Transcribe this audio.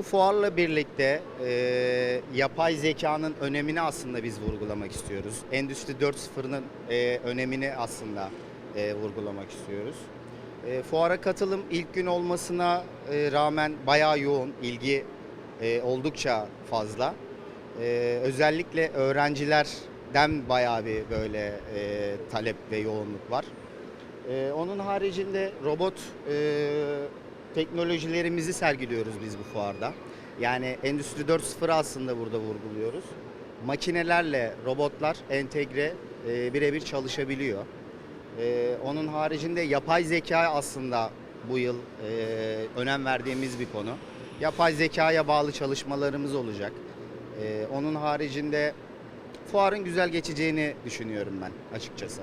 fuarla birlikte e, yapay zekanın önemini aslında biz vurgulamak istiyoruz. Endüstri 4.0'ın e, önemini aslında e, vurgulamak istiyoruz. E, fuara katılım ilk gün olmasına e, rağmen bayağı yoğun, ilgi e, oldukça fazla. E, özellikle öğrencilerden bayağı bir böyle e, talep ve yoğunluk var. E, onun haricinde robot e, teknolojilerimizi sergiliyoruz biz bu fuarda. Yani Endüstri 4.0 aslında burada vurguluyoruz. Makinelerle robotlar entegre e, birebir çalışabiliyor. E, onun haricinde yapay zeka aslında bu yıl e, önem verdiğimiz bir konu. Yapay zekaya bağlı çalışmalarımız olacak. E, onun haricinde fuarın güzel geçeceğini düşünüyorum ben açıkçası.